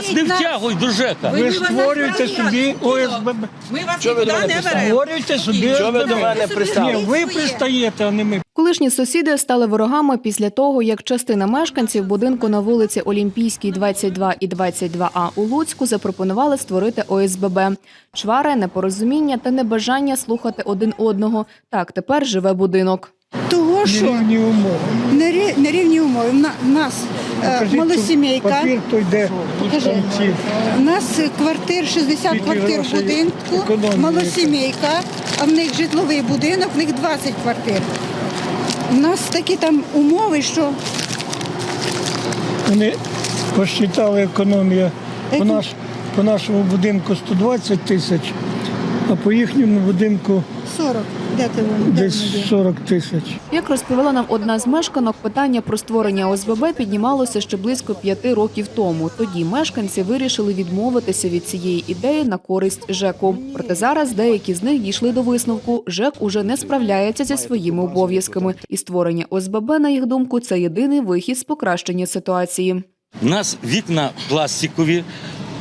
нас не втягуй до ЖЕКа. Ви створюєте собі ОСББ. Ми вас Що ви нікуди не беремо. Створюєте собі Що ви до ОСББ. мене Ні, пристали? ви пристаєте, а не ми. Колишні сусіди стали ворогами після того, як частина мешканців будинку на вулиці Олімпійській, 22 і 22А у Луцьку запропонували створити ОСББ. Чвари, непорозуміння та небажання слухати один одного. Так тепер живе будинок. Того, що Нерівні умови. нері- нерівні умови. У на- нас е, Покажіть малосімейка, Папір той де Покажи. там ці. у нас квартир, 60 Скільки квартир в грошей будинку, економії? малосімейка, а в них житловий будинок, в них 20 квартир. У нас такі там умови, що Вони посчитали економія по, наш, по нашому будинку 120 тисяч, а по їхньому будинку 40. Де ти воно? Десь 40 тисяч. Як розповіла нам одна з мешканок, питання про створення ОСББ піднімалося ще близько п'яти років тому. Тоді мешканці вирішили відмовитися від цієї ідеї на користь ЖЕКу. Проте зараз деякі з них дійшли до висновку. ЖЕК уже не справляється зі своїми обов'язками, і створення ОСББ, на їх думку, це єдиний вихід з покращення ситуації. У нас вікна пластикові,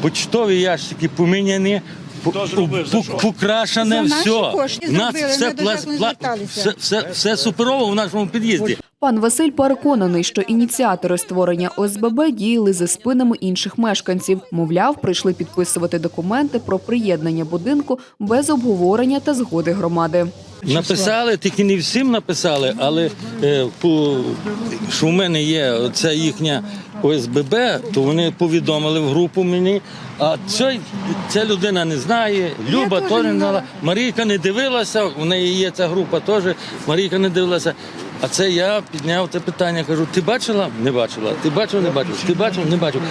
почтові ящики поміняні. По- Хто зробив, за що? покрашене За наші все. кошти У нас зробили, все, ми до пла- ЖЕКу не пла- зверталися. все, все, все суперово в нашому під'їзді. Пан Василь переконаний, що ініціатори створення ОСББ діяли за спинами інших мешканців. Мовляв, прийшли підписувати документи про приєднання будинку без обговорення та згоди громади. Написали, тільки не всім написали, але е, по, що в мене є це їхня ОСББ, то вони повідомили в групу мені. А ця, ця людина не знає, Люба теж не знала. Марійка не дивилася, у неї є ця група теж. Марійка не дивилася. А це я підняв це питання. Кажу: ти бачила? Не бачила. Ти бачив, не бачив. Ти бачив, не бачив.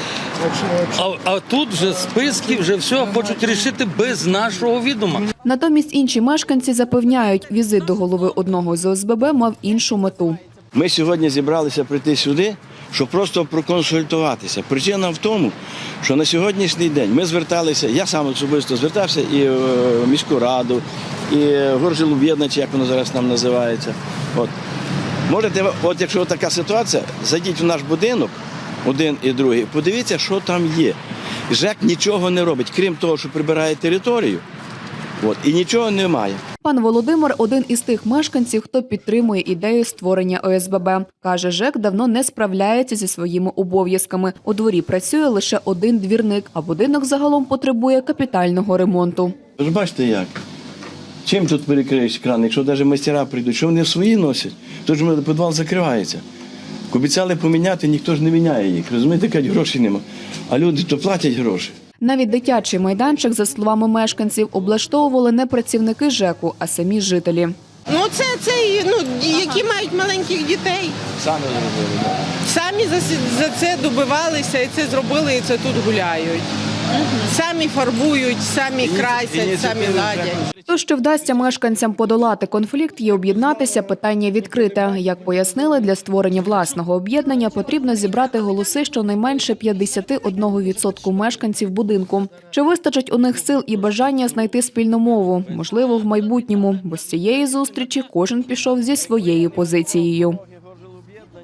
А, а тут вже списки, вже все хочуть рішити без нашого відома. Натомість інші мешканці запевняють, візит до голови одного з ОСББ мав іншу мету. Ми сьогодні зібралися прийти сюди, щоб просто проконсультуватися. Причина в тому, що на сьогоднішній день ми зверталися, я сам особисто звертався і в міську раду, і в горжилоб'єднання, як воно зараз там називається. От. Можете, от якщо така ситуація, зайдіть в наш будинок, один і другий, подивіться, що там є. ЖЕК нічого не робить, крім того, що прибирає територію. От, і нічого немає. Пан Володимир один із тих мешканців, хто підтримує ідею створення ОСББ. Каже, ЖЕК давно не справляється зі своїми обов'язками. У дворі працює лише один двірник, а будинок загалом потребує капітального ремонту. Ж бачите як? Чим тут перекриєш кран, якщо навіть майстера прийдуть, що вони свої носять? Тут ж підвал закривається. Обіцяли поміняти, ніхто ж не міняє їх. Розумієте, кажуть, грошей нема. А люди то платять гроші. Навіть дитячий майданчик, за словами мешканців, облаштовували не працівники ЖЕКу, а самі жителі. Ну це, це ну, які мають маленьких дітей. Самі. Самі за, за це добивалися і це зробили, і це тут гуляють. Самі фарбують, самі красять, самі ладять. То, що вдасться мешканцям подолати конфлікт і об'єднатися, питання відкрите. Як пояснили, для створення власного об'єднання потрібно зібрати голоси щонайменше 51% мешканців будинку. Чи вистачить у них сил і бажання знайти спільну мову? Можливо, в майбутньому, бо з цієї зустрічі кожен пішов зі своєю позицією.